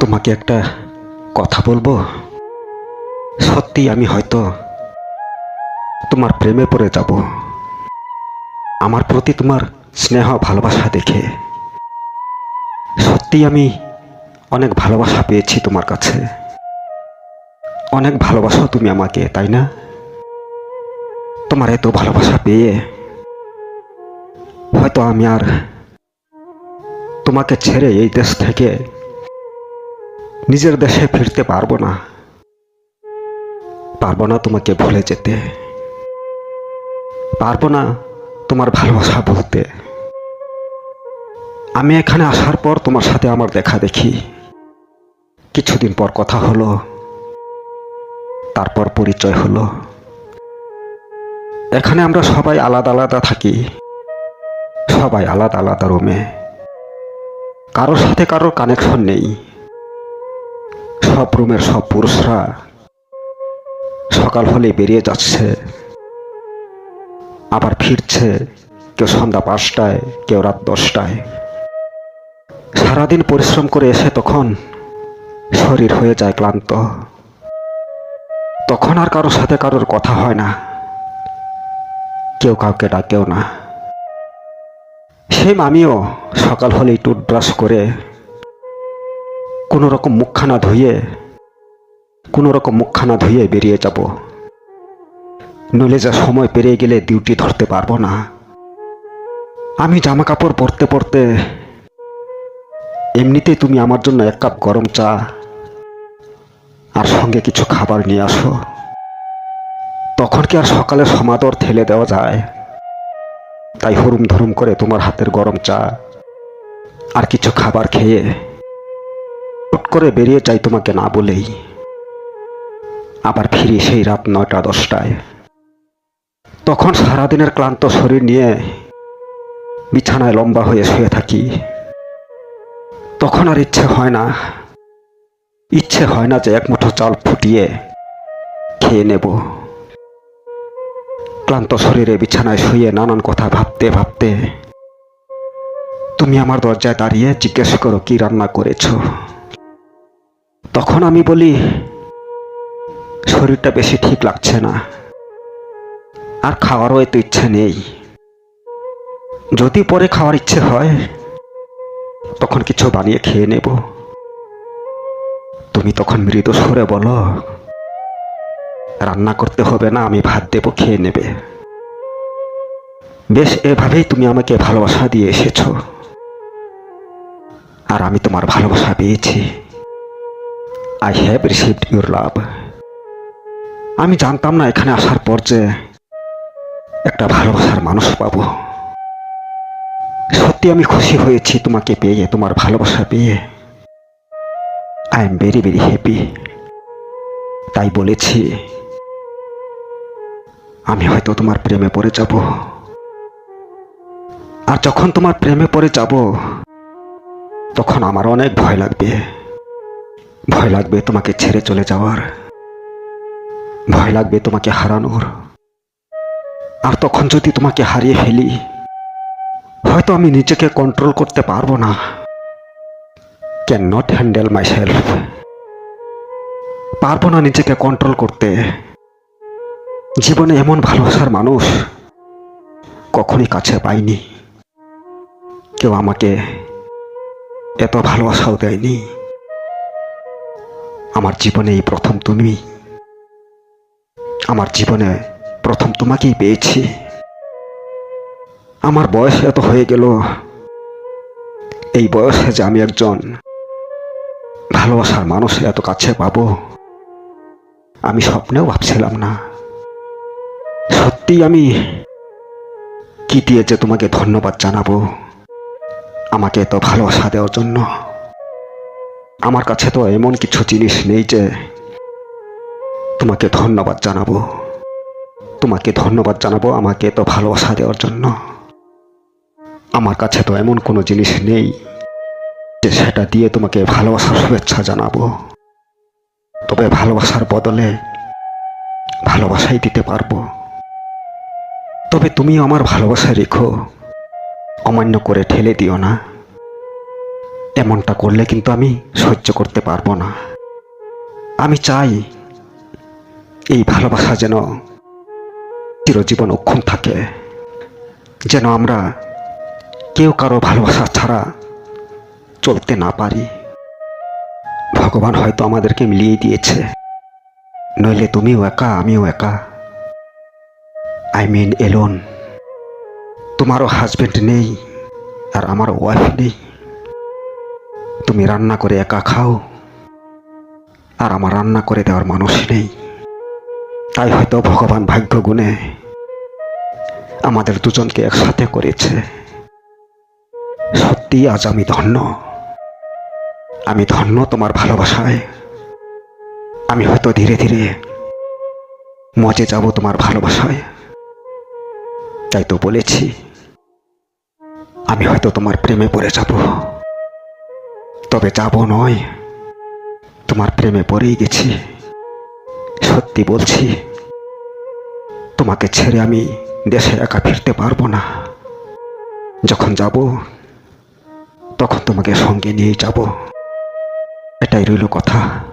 তোমাকে একটা কথা বলব? সত্যি আমি হয়তো তোমার প্রেমে পড়ে যাব। আমার প্রতি তোমার স্নেহ ভালোবাসা দেখে। সত্যি আমি অনেক ভালোবাসা পেয়েছি তোমার কাছে। অনেক ভালোবাসো তুমি আমাকে, তাই না? তোমার এত ভালোবাসা পেয়ে হয়তো আমি আর তোমাকে ছেড়ে এই দেশ থেকে নিজের দেশে ফিরতে পারব না। পারব না তোমাকে ভুলে যেতে। পারব না তোমার ভালোবাসা বলতে। আমি এখানে আসার পর তোমার সাথে আমার দেখা দেখি। কিছুদিন পর কথা হলো। তারপর পরিচয় হলো। এখানে আমরা সবাই আলাদা আলাদা থাকি। সবাই আলাদা আলাদা রুমে। কারোর সাথে কারোর কানেকশন নেই। সব রুমের সব পুরুষরা সকাল হলে বেরিয়ে যাচ্ছে। আবার ফিরছে কেউ সন্ধ্যা পাঁচটায়, কেউ রাত দশটায়। সারাদিন পরিশ্রম করে এসে তখন শরীর হয়ে যায় ক্লান্ত। তখন আর কারোর সাথে কারোর কথা হয় না। কেউ কাউকে ডাকেও না। সেম আমিও সকাল হলেই টুথব্রাশ করে কোনো রকম মুখখানা ধুয়ে কোনো রকম মুখখানা ধুয়ে বেরিয়ে যাব। নইলে যা সময় পেরিয়ে গেলে ডিউটি ধরতে পারব না। আমি জামা কাপড় পরতে পরতে এমনিতেই তুমি আমার জন্য এক কাপ গরম চা আর সঙ্গে কিছু খাবার নিয়ে আসো। তখন কি আর সকালে সমাদর ঠেলে দেওয়া যায়? তাই হরুম ধরুম করে তোমার হাতের গরম চা আর কিছু খাবার খেয়ে হুট করে বেরিয়ে যাই তোমাকে না বলেই। আবার ফিরি সেই রাত নয়টা দশটায়। তখন সারাদিনের ক্লান্ত শরীর নিয়ে বিছানায় লম্বা হয়ে শুয়ে থাকি। তখন আর ইচ্ছে হয় না। ইচ্ছে হয় না যে এক মুঠো চাল ফুটিয়ে খেয়ে নেব। ক্লান্ত শরীরে বিছানায় শুয়ে নানান কথা ভাবতে ভাবতে তুমি আমার দরজায় দাঁড়িয়ে জিজ্ঞেস করো, কি রান্না করেছ? তখন আমি বলি, শরীরটা বেশি ঠিক লাগছে না। আর খাওয়ারও এত ইচ্ছে নেই। যদি পরে খাওয়ার ইচ্ছে হয়, তখন কিছু বানিয়ে খেয়ে নেব। তুমি তখন মৃদু সরে বলো, রান্না করতে হবে না, আমি ভাত দেবো, খেয়ে নেবে। বেশ, এভাবেই তুমি আমাকে ভালোবাসা দিয়ে এসেছ। আর আমি তোমার ভালোবাসা পেয়েছি। I have received your love আমি জানতাম না এখানে আসার পর যে একটা ভালোবাসার মানুষ পাবো। সত্যি আমি খুশি হয়েছি তোমাকে পেয়ে, তোমার ভালোবাসা পেয়ে। I am very very happy তাই বলেছি, আমি হয়তো তোমার প্রেমে পড়ে যাব। আর যখন তোমার প্রেমে পড়ে যাব, তখন আমার অনেক ভয় লাগবে। ভয় লাগবে তোমাকে ছেড়ে চলে যাওয়ার। ভয় লাগবে তোমাকে হারানোর। আর তখন যদি তোমাকে হারিয়ে ফেলি, হয়তো আমি নিজেকে কন্ট্রোল করতে পারব না। Can not handle my self পারব না নিজেকে কন্ট্রোল করতে। জীবনে এমন ভালোবাসার মানুষ কখনই কাছে পাইনি। কেউ আমাকে এত ভালোবাসাও দেয়নি। আমার জীবনে এই প্রথম তুমি। আমার জীবনে প্রথম তোমাকেই পেয়েছি। আমার বয়স এত হয়ে গেল। এই বয়সে যে আমি একজন ভালোবাসার মানুষ এত কাছে পাবো, আমি স্বপ্নেও ভাবছিলাম না। সত্যি আমি কি দিয়ে যে তোমাকে ধন্যবাদ জানাব, আমাকে এত ভালোবাসা দেওয়ার জন্য। আমার কাছে তো এমন কিছু জিনিস নেই যে তোমাকে ধন্যবাদ জানাব। তোমাকে ধন্যবাদ জানাব আমাকে এত ভালোবাসা দেওয়ার জন্য। আমার কাছে তো এমন কোনো জিনিস নেই যে সেটা দিয়ে তোমাকে ভালোবাসার শুভেচ্ছা জানাব। তবে ভালোবাসার বদলে ভালোবাসাই দিতে পারব। তবে তুমি আমার ভালোবাসা রেখো, অমান্য করে ঠেলে দিও না। এমনটা করলে কিন্তু আমি সহ্য করতে পারব না। আমি চাই এই ভালোবাসা যেন চিরজীবন অক্ষুণ থাকে, যেন আমরা কেউ কারও ভালোবাসা ছাড়া চলতে না পারি। ভগবান হয়তো আমাদেরকে মিলিয়ে দিয়েছে, নইলে তুমিও একা, আমিও একা। আই মিন এলোন তোমারও হাজবেন্ড নেই আর আমারও ওয়াইফ নেই। তুমি রান্না করে একা খাও। আর আমার রান্না করে দেওয়ার মানুষ নেই। তাই হয়তো ভগবান ভাগ্য গুণে আমাদের দুজনকে একসাথে করেছে। সত্যি আজ আমি ধন্য। আমি ধন্য তোমার ভালোবাসায়। আমি হয়তো ধীরে ধীরে মজে যাব তোমার ভালোবাসায়। তাই তো বলেছি, আমি হয়তো তোমার প্রেমে পড়ে যাব। তবে যাব নয়। তোমার প্রেমে পড়েই গেছি। সত্যি বলছি, তোমাকে ছেড়ে আমি দেশে একা ফিরতে পারব না। যখন যাব, তখন তোমাকে সঙ্গে নিয়ে যাব। এটাই রইল কথা।